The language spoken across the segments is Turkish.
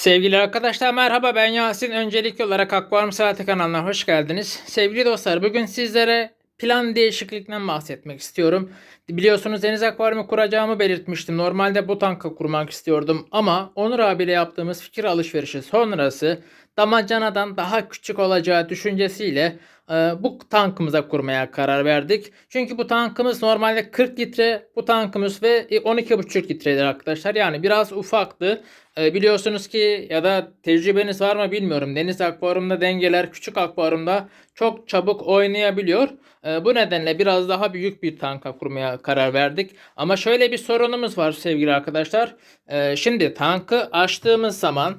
Sevgili arkadaşlar merhaba ben Yasin. Öncelikli olarak Akvaryum Saati kanalına hoş geldiniz. Sevgili dostlar bugün sizlere plan değişikliğinden bahsetmek istiyorum. Biliyorsunuz deniz akvaryumu kuracağımı belirtmiştim. Normalde bu tankı kurmak istiyordum ama Onur abiyle yaptığımız fikir alışverişi sonrası damacanadan daha küçük olacağı düşüncesiyle bu tankımıza kurmaya karar verdik. Çünkü bu tankımız normalde 40 litre bu tankımız ve 12,5 litredir arkadaşlar. Yani biraz ufaktı. E, biliyorsunuz ki ya da tecrübeniz var mı bilmiyorum. Deniz akvaryumda dengeler küçük akvaryumda çok çabuk oynayabiliyor. E, bu nedenle biraz daha büyük bir tanka kurmaya karar verdik. Ama şöyle bir sorunumuz var sevgili arkadaşlar. E, şimdi tankı açtığımız zaman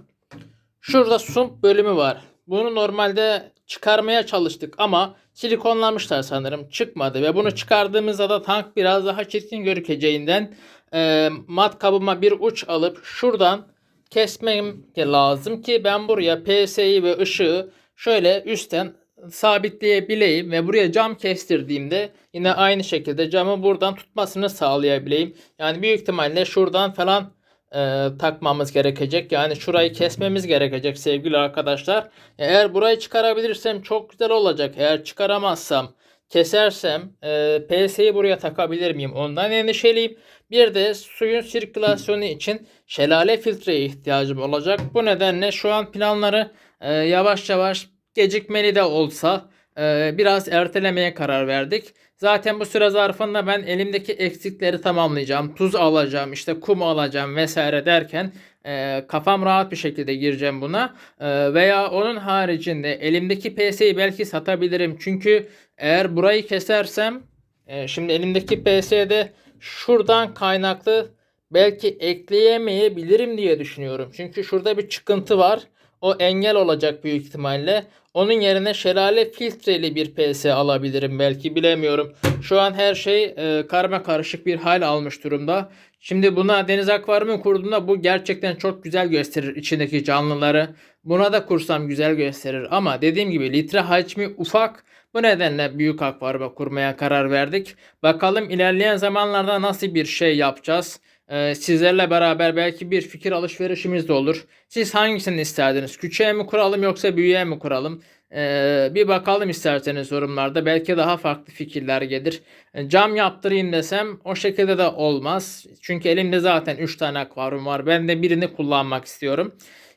şurada sump bölümü var. Bunu normalde çıkarmaya çalıştık ama silikonlamışlar sanırım çıkmadı ve bunu çıkardığımızda da tank biraz daha çirkin görükeceğinden e, mat kabıma bir uç alıp şuradan kesmem lazım ki ben buraya PS'yi ve ışığı şöyle üstten sabitleyebileyim ve buraya cam kestirdiğimde yine aynı şekilde camı buradan tutmasını sağlayabileyim. Yani büyük ihtimalle şuradan falan e, takmamız gerekecek. Yani şurayı kesmemiz gerekecek sevgili arkadaşlar. Eğer burayı çıkarabilirsem çok güzel olacak. Eğer çıkaramazsam kesersem e, PS'yi buraya takabilir miyim? Ondan endişeliyim. Bir de suyun sirkülasyonu için şelale filtreye ihtiyacım olacak. Bu nedenle şu an planları e, yavaş yavaş gecikmeli de olsa e, biraz ertelemeye karar verdik. Zaten bu süre zarfında ben elimdeki eksikleri tamamlayacağım. Tuz alacağım, işte kum alacağım vesaire derken e, kafam rahat bir şekilde gireceğim buna. E, veya onun haricinde elimdeki PS'yi belki satabilirim. Çünkü eğer burayı kesersem e, şimdi elimdeki PS'de şuradan kaynaklı belki ekleyemeyebilirim diye düşünüyorum. Çünkü şurada bir çıkıntı var. O engel olacak büyük ihtimalle. Onun yerine şelale filtreli bir PS alabilirim belki bilemiyorum. Şu an her şey e, karma karışık bir hal almış durumda. Şimdi buna deniz akvaryumu kurduğumda bu gerçekten çok güzel gösterir içindeki canlıları. Buna da kursam güzel gösterir ama dediğim gibi litre hacmi ufak. Bu nedenle büyük akvaryuma kurmaya karar verdik. Bakalım ilerleyen zamanlarda nasıl bir şey yapacağız. Ee, sizlerle beraber belki bir fikir alışverişimiz de olur. Siz hangisini isterdiniz? Küçüğe mi kuralım yoksa büyüğe mi kuralım? Ee, bir bakalım isterseniz yorumlarda. Belki daha farklı fikirler gelir. Ee, cam yaptırayım desem o şekilde de olmaz. Çünkü elimde zaten 3 tane akvaryum var. Ben de birini kullanmak istiyorum.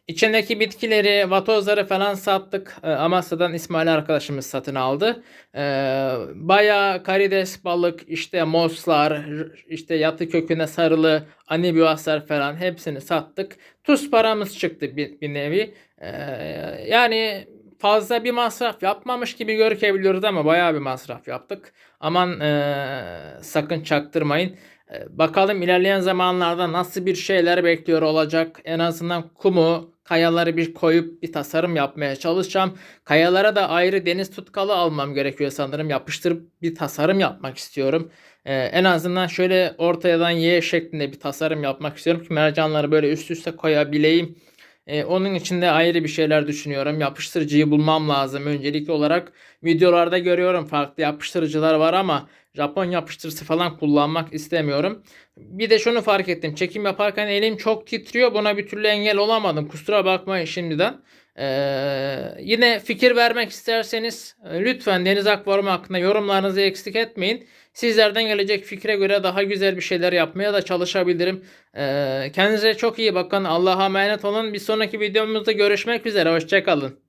İçindeki bitkileri, vatozları falan sattık. E, Amasya'dan İsmail arkadaşımız satın aldı. E, bayağı karides, balık, işte moslar, işte yatı köküne sarılı anibiyaslar falan hepsini sattık. Tuz paramız çıktı bir, bir nevi. E, yani fazla bir masraf yapmamış gibi görükebiliyoruz ama bayağı bir masraf yaptık. Aman e, sakın çaktırmayın. E, bakalım ilerleyen zamanlarda nasıl bir şeyler bekliyor olacak. En azından kumu, kayaları bir koyup bir tasarım yapmaya çalışacağım. Kayalara da ayrı deniz tutkalı almam gerekiyor sanırım. Yapıştırıp bir tasarım yapmak istiyorum. Ee, en azından şöyle ortadan Y şeklinde bir tasarım yapmak istiyorum ki mercanları böyle üst üste koyabileyim. Ee, onun için de ayrı bir şeyler düşünüyorum. Yapıştırıcıyı bulmam lazım. Öncelikli olarak videolarda görüyorum farklı yapıştırıcılar var ama Japon yapıştırıcısı falan kullanmak istemiyorum. Bir de şunu fark ettim. Çekim yaparken elim çok titriyor. Buna bir türlü engel olamadım. Kusura bakmayın şimdiden. Ee, yine fikir vermek isterseniz e, lütfen Deniz Akvaryum hakkında yorumlarınızı eksik etmeyin. Sizlerden gelecek fikre göre daha güzel bir şeyler yapmaya da çalışabilirim. Ee, kendinize çok iyi bakın. Allah'a emanet olun. Bir sonraki videomuzda görüşmek üzere. Hoşçakalın.